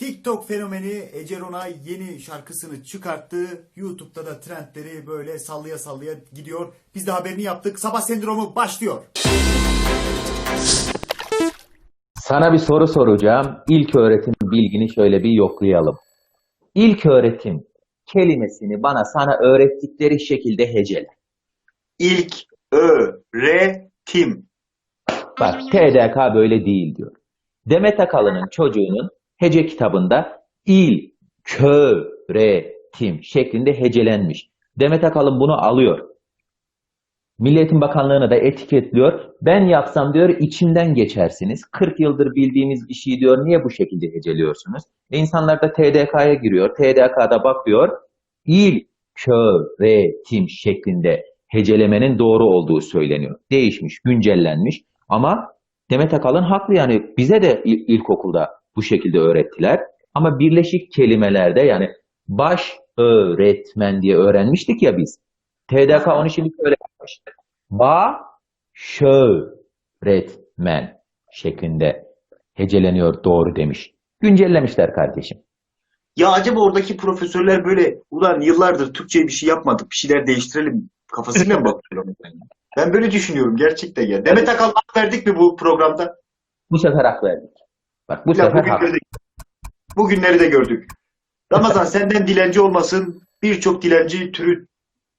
TikTok fenomeni Ece Ronay yeni şarkısını çıkarttı. YouTube'da da trendleri böyle sallaya sallaya gidiyor. Biz de haberini yaptık. Sabah sendromu başlıyor. Sana bir soru soracağım. İlk öğretim bilgini şöyle bir yoklayalım. İlk öğretim kelimesini bana sana öğrettikleri şekilde hecele. İlk öğretim. Bak TDK böyle değil diyor. Demet Akalın'ın çocuğunun hece kitabında il, kö, re, tim şeklinde hecelenmiş. Demet Akalın bunu alıyor. Milli Eğitim Bakanlığı'na da etiketliyor. Ben yapsam diyor içimden geçersiniz. 40 yıldır bildiğiniz bir şey diyor. Niye bu şekilde heceliyorsunuz? E insanlar da TDK'ya giriyor. TDK'da bakıyor. İl, kö, re, tim şeklinde hecelemenin doğru olduğu söyleniyor. Değişmiş, güncellenmiş. Ama Demet Akalın haklı yani bize de il- ilkokulda bu şekilde öğrettiler. Ama birleşik kelimelerde yani baş öğretmen diye öğrenmiştik ya biz. TDK onu şimdi şöyle yapmış. Ba şöğretmen şeklinde heceleniyor doğru demiş. Güncellemişler kardeşim. Ya acaba oradaki profesörler böyle ulan yıllardır Türkçe'ye bir şey yapmadık bir şeyler değiştirelim kafasıyla mı bakıyorlar? Ben böyle düşünüyorum gerçekten ya. Demet Akalın hak verdik mi bu programda? Bu sefer hak verdik. Bak bu Ya sefer bugünleri de, bugünleri de gördük. Ramazan senden dilenci olmasın birçok dilenci türü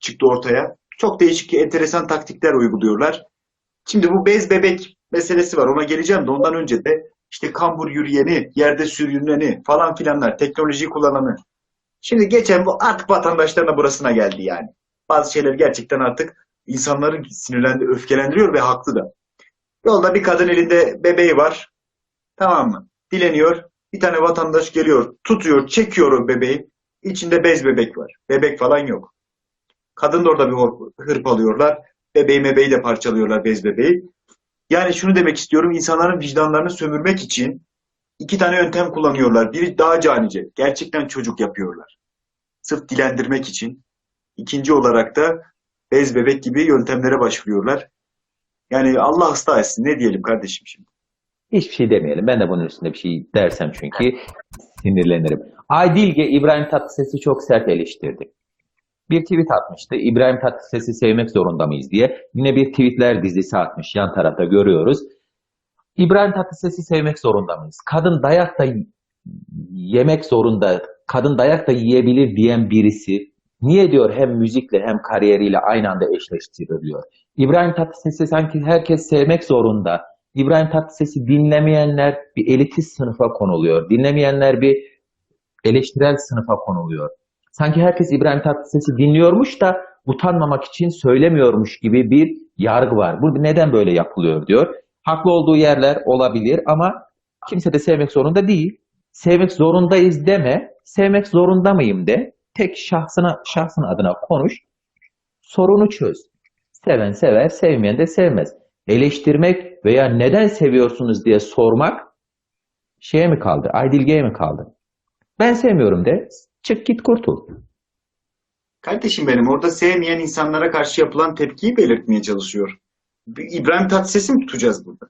çıktı ortaya. Çok değişik enteresan taktikler uyguluyorlar. Şimdi bu bez bebek meselesi var ona geleceğim de ondan önce de işte kambur yürüyeni, yerde sürüneni falan filanlar, teknolojiyi kullananı. Şimdi geçen bu artık vatandaşlarına burasına geldi yani. Bazı şeyler gerçekten artık insanları sinirlendi, öfkelendiriyor ve haklı da. Yolda bir kadın elinde bebeği var. Tamam mı? Dileniyor. Bir tane vatandaş geliyor, tutuyor, çekiyor o bebeği. İçinde bez bebek var. Bebek falan yok. Kadın da orada bir hırpalıyorlar. Bebeği mebeği de parçalıyorlar bez bebeği. Yani şunu demek istiyorum. insanların vicdanlarını sömürmek için iki tane yöntem kullanıyorlar. Biri daha canice. Gerçekten çocuk yapıyorlar. Sırf dilendirmek için. İkinci olarak da bez bebek gibi yöntemlere başvuruyorlar. Yani Allah ıslah etsin. Ne diyelim kardeşim şimdi? Hiçbir şey demeyelim. Ben de bunun üstünde bir şey dersem çünkü sinirlenirim. Aydilge İbrahim Tatlıses'i çok sert eleştirdi. Bir tweet atmıştı. İbrahim Tatlıses'i sevmek zorunda mıyız diye. Yine bir tweetler dizisi atmış. Yan tarafta görüyoruz. İbrahim Tatlıses'i sevmek zorunda mıyız? Kadın dayak da yemek zorunda, kadın dayak da yiyebilir diyen birisi niye diyor hem müzikle hem kariyeriyle aynı anda eşleştiriliyor? İbrahim Tatlıses'i sanki herkes sevmek zorunda. İbrahim Tatlıses'i dinlemeyenler bir elitist sınıfa konuluyor. Dinlemeyenler bir eleştirel sınıfa konuluyor. Sanki herkes İbrahim Tatlıses'i dinliyormuş da utanmamak için söylemiyormuş gibi bir yargı var. Bu neden böyle yapılıyor diyor. Haklı olduğu yerler olabilir ama kimse de sevmek zorunda değil. Sevmek zorundayız deme, sevmek zorunda mıyım de. Tek şahsına, şahsın adına konuş, sorunu çöz. Seven sever, sevmeyen de sevmez. Eleştirmek veya neden seviyorsunuz diye sormak şeye mi kaldı, Aydilge'ye mi kaldı? Ben sevmiyorum de, çık git kurtul. Kardeşim benim orada sevmeyen insanlara karşı yapılan tepkiyi belirtmeye çalışıyor. İbrahim Tatlıses'i mi tutacağız burada?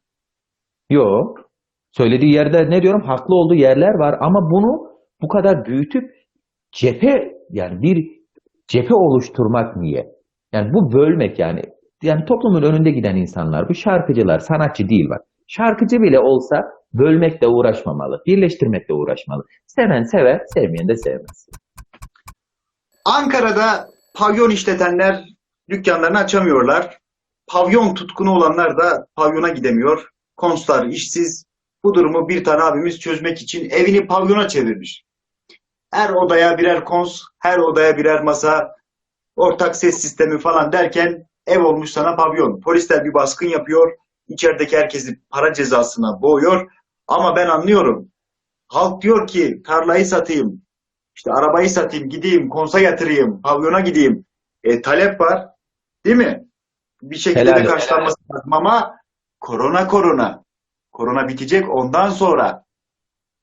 Yo, söylediği yerde ne diyorum, haklı olduğu yerler var ama bunu bu kadar büyütüp cephe, yani bir cephe oluşturmak niye? Yani bu bölmek yani. Yani toplumun önünde giden insanlar, bu şarkıcılar, sanatçı değil var. Şarkıcı bile olsa bölmekle uğraşmamalı, birleştirmekle uğraşmalı. Seven sever, sevmeyen de sevmez. Ankara'da pavyon işletenler dükkanlarını açamıyorlar. Pavyon tutkunu olanlar da pavyona gidemiyor. Konslar işsiz. Bu durumu bir tane abimiz çözmek için evini pavyona çevirmiş. Her odaya birer kons, her odaya birer masa, ortak ses sistemi falan derken ev olmuş sana pavyon. Polisler bir baskın yapıyor. İçerideki herkesi para cezasına boğuyor. Ama ben anlıyorum. Halk diyor ki tarlayı satayım, işte arabayı satayım, gideyim, konsa yatırayım, pavyona gideyim. E, talep var. Değil mi? Bir şekilde Helal de karşılanması lazım ama korona korona. Korona bitecek ondan sonra.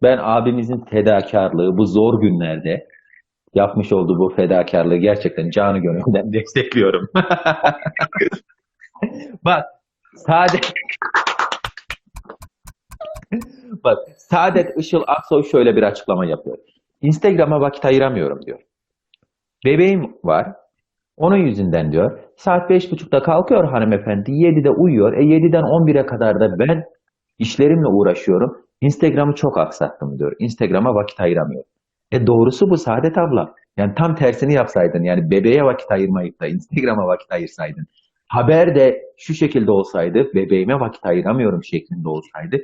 Ben abimizin fedakarlığı bu zor günlerde yapmış olduğu bu fedakarlığı gerçekten canı gönülden destekliyorum. Bak sadece Bak Saadet Işıl Aksoy şöyle bir açıklama yapıyor. Instagram'a vakit ayıramıyorum diyor. Bebeğim var. Onun yüzünden diyor. Saat beş buçukta kalkıyor hanımefendi. 7'de uyuyor. E 7'den 11'e kadar da ben işlerimle uğraşıyorum. Instagram'ı çok aksattım diyor. Instagram'a vakit ayıramıyorum. E doğrusu bu Saadet abla. Yani tam tersini yapsaydın. Yani bebeğe vakit ayırmayıp da Instagram'a vakit ayırsaydın. Haber de şu şekilde olsaydı, bebeğime vakit ayıramıyorum şeklinde olsaydı.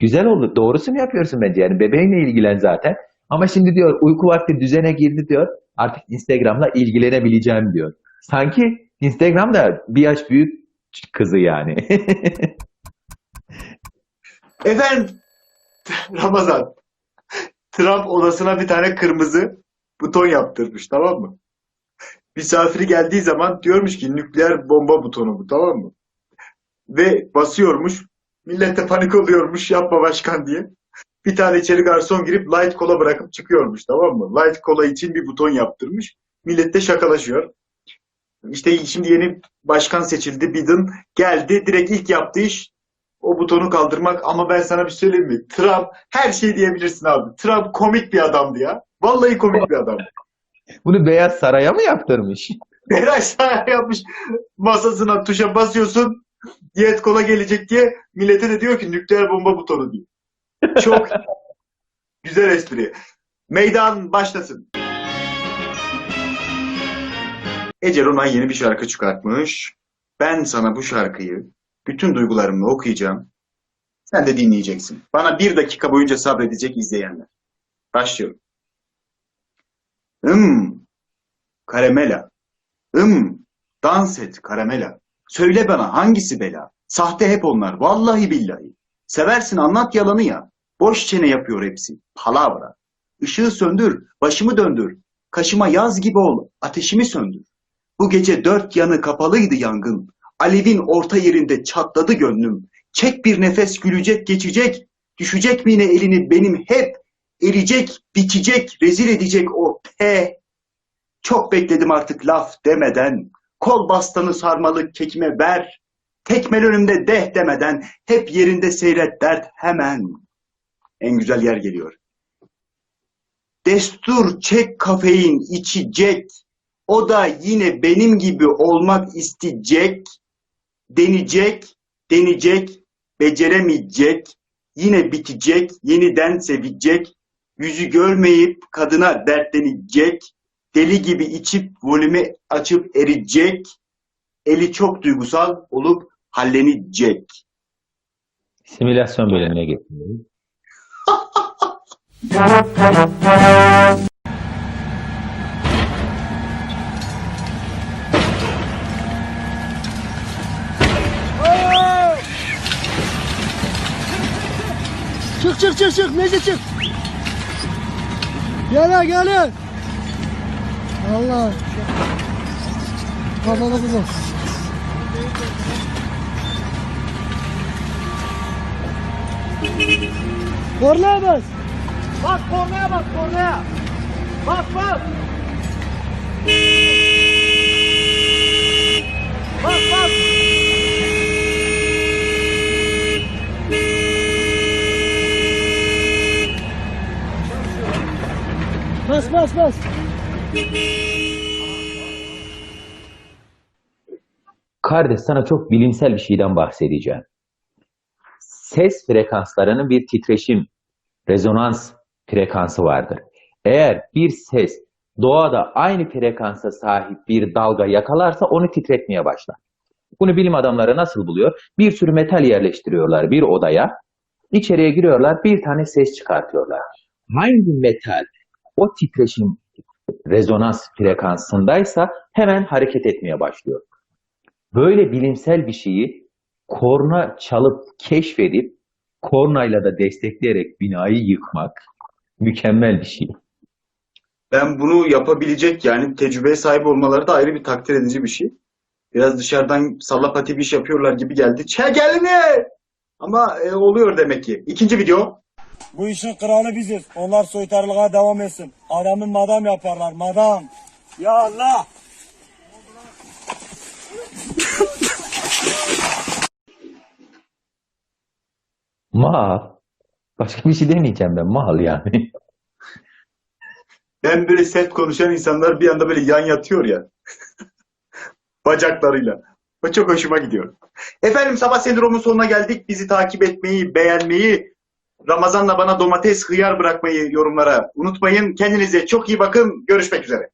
Güzel olur. Doğrusunu yapıyorsun bence. Yani bebeğinle ilgilen zaten. Ama şimdi diyor uyku vakti düzene girdi diyor. Artık Instagram'la ilgilenebileceğim diyor. Sanki Instagram da bir yaş büyük kızı yani. Efendim Ramazan. Trump odasına bir tane kırmızı buton yaptırmış tamam mı? Misafiri geldiği zaman diyormuş ki nükleer bomba butonu bu tamam mı? Ve basıyormuş. Millet de panik oluyormuş yapma başkan diye. Bir tane içeri garson girip light cola bırakıp çıkıyormuş tamam mı? Light cola için bir buton yaptırmış. Millet de şakalaşıyor. İşte şimdi yeni başkan seçildi Biden. Geldi direkt ilk yaptığı iş o butonu kaldırmak ama ben sana bir şey söyleyeyim mi? Trump her şey diyebilirsin abi. Trump komik bir adamdı ya. Vallahi komik bir adam. Bunu Beyaz Saray'a mı yaptırmış? Beray Şahin yapmış masasına tuşa basıyorsun diyet kola gelecek diye millete de diyor ki nükleer bomba butonu diyor. Çok güzel espri. Meydan başlasın. Ece Ronay yeni bir şarkı çıkartmış. Ben sana bu şarkıyı bütün duygularımla okuyacağım. Sen de dinleyeceksin. Bana bir dakika boyunca sabredecek izleyenler. Başlıyorum. Hmm, karamela. Hım, dans et karamela. Söyle bana hangisi bela? Sahte hep onlar, vallahi billahi. Seversin anlat yalanı ya. Boş çene yapıyor hepsi, palavra. Işığı söndür, başımı döndür. Kaşıma yaz gibi ol, ateşimi söndür. Bu gece dört yanı kapalıydı yangın. Alevin orta yerinde çatladı gönlüm. Çek bir nefes gülecek geçecek. Düşecek mi yine elini benim hep. Eriyecek, bitecek, rezil edecek o P. Çok bekledim artık laf demeden. Kol bastanı sarmalı kekime ver. Tekmel önümde deh demeden. Hep yerinde seyret dert hemen. En güzel yer geliyor. Destur çek kafein içecek. O da yine benim gibi olmak isteyecek. Deneyecek, deneyecek, beceremeyecek. Yine bitecek, yeniden sevecek. Yüzü görmeyip kadına dertlenecek deli gibi içip volümü açıp erecek, eli çok duygusal olup hallenecek. Simülasyon bölümüne geçelim. Çık çık çık çık Necdet çık. Gel gel. Allah. Kafana kızım. Kornaya bas. Bak kornaya bak kornaya. Bak bak. Bak bak. Bas bas bas. Kardeş sana çok bilimsel bir şeyden bahsedeceğim. Ses frekanslarının bir titreşim, rezonans frekansı vardır. Eğer bir ses doğada aynı frekansa sahip bir dalga yakalarsa onu titretmeye başlar. Bunu bilim adamları nasıl buluyor? Bir sürü metal yerleştiriyorlar bir odaya. İçeriye giriyorlar, bir tane ses çıkartıyorlar. Hangi metal o titreşim rezonans frekansındaysa hemen hareket etmeye başlıyor. Böyle bilimsel bir şeyi korna çalıp keşfedip kornayla da destekleyerek binayı yıkmak mükemmel bir şey. Ben bunu yapabilecek yani tecrübeye sahip olmaları da ayrı bir takdir edici bir şey. Biraz dışarıdan sallapati bir iş yapıyorlar gibi geldi. Çek elini! Ama e, oluyor demek ki. İkinci video. Bu işin kralı biziz. Onlar soytarılığa devam etsin. Adamın madam yaparlar madam. Ya Allah. Mal. Başka bir şey demeyeceğim ben. Mal yani. Ben böyle sert konuşan insanlar bir anda böyle yan yatıyor ya. Bacaklarıyla. O çok hoşuma gidiyor. Efendim sabah sendromun sonuna geldik. Bizi takip etmeyi, beğenmeyi, Ramazan'la bana domates, hıyar bırakmayı yorumlara unutmayın. Kendinize çok iyi bakın. Görüşmek üzere.